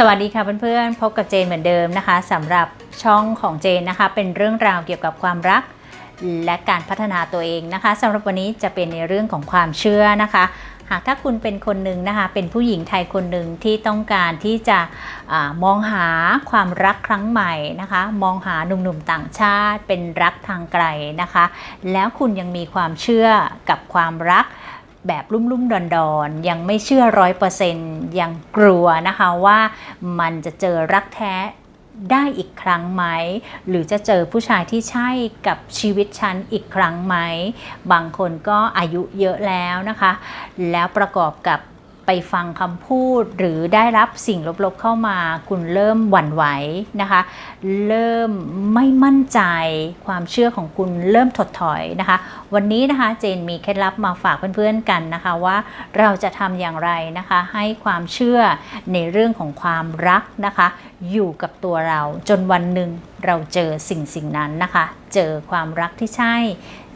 สวัสดีค่ะเพื่อนๆ พบกับเจนเหมือนเดิมนะคะสำหรับช่องของเจนนะคะ เป็นเรื่องราวเกี่ยวกับความรัก และการพัฒนาตัวเองนะคะสำหรับวันนี้จะเป็นในเรื่องของความเชื่อนะคะ หากถ้าคุณเป็นคนหนึ่งนะคะ เป็นผู้หญิงไทยคนหนึ่งที่ต้องการที่จะอามองหาความรักครั้งใหม่นะคะ มองหาหนุ่มๆต่างชาติ เป็นรักทางไกลนะคะ แล้วคุณยังมีความเชื่อกับความรัก แบบลุ่มๆดอนๆ ยังไม่เชื่อร้อยเปอร์เซนต์ยังกลัวนะคะว่ามันจะเจอรักแท้ได้อีกครั้งไหม หรือจะเจอผู้ชายที่ใช่กับชีวิตฉันอีกครั้งไหม บางคนก็อายุเยอะแล้วนะคะ แล้วประกอบกับ ไปฟังคำพูดหรือได้รับสิ่งลบๆเข้ามา คุณเริ่มหวั่นไหวนะคะ เริ่มไม่มั่นใจความเชื่อของคุณเริ่มถดถอยนะคะ วันนี้นะคะเจนมีเคล็ดลับมาฝากเพื่อนๆกันนะคะว่าเราจะทำอย่างไรนะคะ ให้ความเชื่อในเรื่องของความรักนะคะ อยู่กับตัวเราจนวันหนึ่งเราเจอสิ่งสิ่งนั้นนะคะ เจอความรักที่ใช่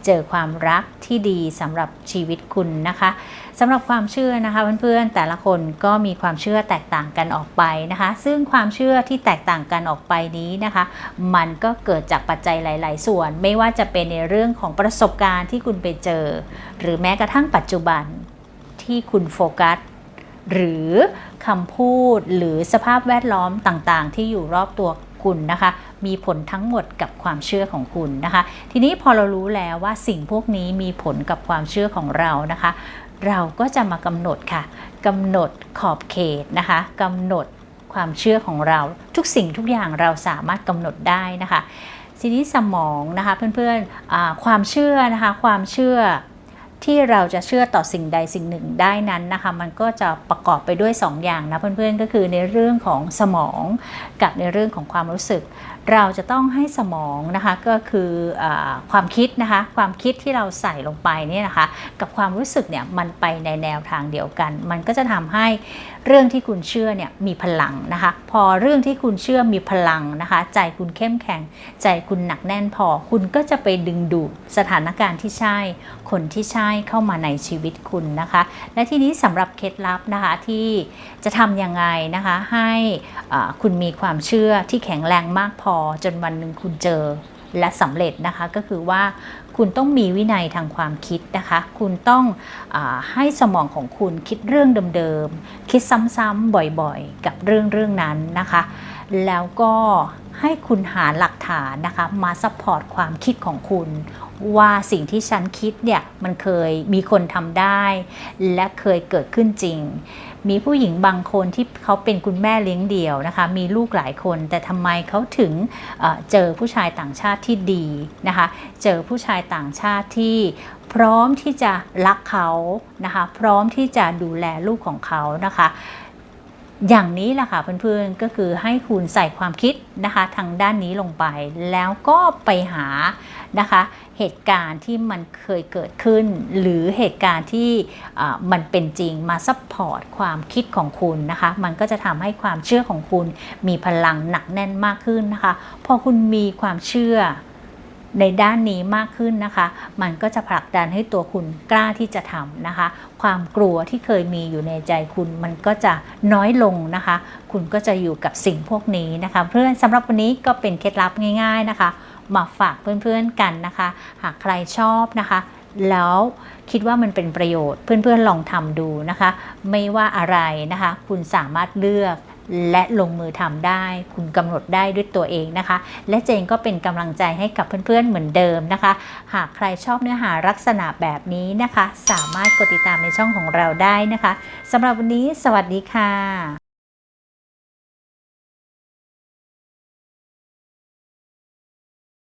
เจอความรักที่ดีสำหรับชีวิตคุณนะคะสำหรับความเชื่อนะคะเพื่อนๆแต่ละคนก็มีความเชื่อแตกต่างกันออกไปนะคะ ซึ่งความเชื่อที่แตกต่างกันออกไปนี้นะคะ มันก็เกิดจากปัจจัยหลาย ๆ ส่วน ไม่ว่าจะเป็นในเรื่องของประสบการณ์ที่คุณไปเจอ หรือแม้กระทั่งปัจจุบันที่คุณโฟกัสหรือคำพูดหรือสภาพแวดล้อมต่างๆ ที่อยู่รอบตัว คุณนะคะ มีผลทั้งหมดกับความเชื่อของคุณนะคะ ทีนี้พอเรารู้แล้วว่าสิ่งพวกนี้มีผลกับความเชื่อของเรานะคะ เราก็จะมากำหนดค่ะกำหนดขอบเขตนะคะกำหนดความเชื่อของเราทุกสิ่งทุกอย่างเราสามารถกำหนดได้นะคะทีนี้สมองนะคะเพื่อนๆความเชื่อนะคะความเชื่อ ที่เราจะเชื่อต่อสิ่งใดสิ่งหนึ่งได้นั้นนะคะ มันก็จะประกอบไปด้วย2ออย่างนะเพื่อนๆก็คือในเรื่องของสมองกับในเรื่องของความรู้สึก เราจะต้องให้สมองนะคะก็คืออความคิดนะคะความคิดที่เราใส่ลงไปเนี่ยนะคะ กับความรู้สึกเนี่ยมันไปในแนวทางเดียวกัน มันก็จะทำให้เรื่องที่คุณเชื่อเนี่ยมีพลังนะคะ พอเรื่องที่คุณเชื่อมีพลังนะคะ ใจคุณเข้มแข็ง ใจคุณหนักแน่นพอ คุณก็จะไปดึงดูดสถานการณ์ที่ใช่คนที่ใช่เข้ามาในชีวิตคุณนะคะ และทีนี้สำหรับเคล็ดลับนะคะที่จะทำยังไงนะคะให้คุณมีความเชื่อที่แข็งแรงมากพอจนวันหนึ่งคุณเจอและสำเร็จนะคะก็คือว่าคุณต้องมีวินัยทางความคิดนะคะ คุณต้องอให้สมองของคุณคิดเรื่องเดิมๆ คิดซ้ำๆบ่อยๆ กับเรื่องเรื่องนั้นนะคะ แล้วก็ให้คุณหาหลักฐานนะคะมาซัพพอร์ตความคิดของคุณ ว่าสิ่งที่ฉันคิดเนี่ยมันเคยมีคนทำได้ และเคยเกิดขึ้นจริง มีผู้หญิงบางคนที่เขาเป็นคุณแม่เลี้ยงเดี่ยวนะคะ มีลูกหลายคน แต่ทำไมเขาถึงเอ่อเจอผู้ชายต่างชาติที่ดีนะคะ เจอผู้ชายต่างชาติที่พร้อมที่จะรักเขานะคะ พร้อมที่จะดูแลลูกของเขานะคะอย่างนี้แหละค่ะเพื่อนๆก็คือให้คุณใส่ความคิดนะคะทางด้านนี้ลงไป แล้วก็ไปหา นะคะ เหตุการณ์ที่มันเคยเกิดขึ้น หรือเหตุการณ์ที่มันเป็นจริงมาซัพพอร์ตความคิดของคุณนะคะ มันก็จะทำให้ความเชื่อของคุณมีพลังหนักแน่นมากขึ้นนะคะ พอคุณมีความเชื่อในด้านนี้มากขึ้นนะคะ มันก็จะผลักดันให้ตัวคุณกล้าที่จะทำนะคะ ความกลัวที่เคยมีอยู่ในใจคุณมันก็จะน้อยลงนะคะ คุณก็จะอยู่กับสิ่งพวกนี้นะคะ เพื่อนสำหรับวันนี้ก็เป็นเคล็ดลับง่าย ๆนะคะ มาฝากเพื่อนๆกันนะคะ หากใครชอบนะคะ แล้วคิดว่ามันเป็นประโยชน์เพื่อนๆลองทำดูนะคะ ไม่ว่าอะไรนะคะ คุณสามารถเลือกและลงมือทำได้ คุณกำหนดได้ด้วยตัวเองนะคะ และเจนก็เป็นกำลังใจให้กับเพื่อนๆเหมือนเดิมนะคะ หากใครชอบเนื้อหาลักษณะแบบนี้นะคะ สามารถกดติดตามในช่องของเราได้นะคะสำหรับวันนี้ สวัสดีค่ะ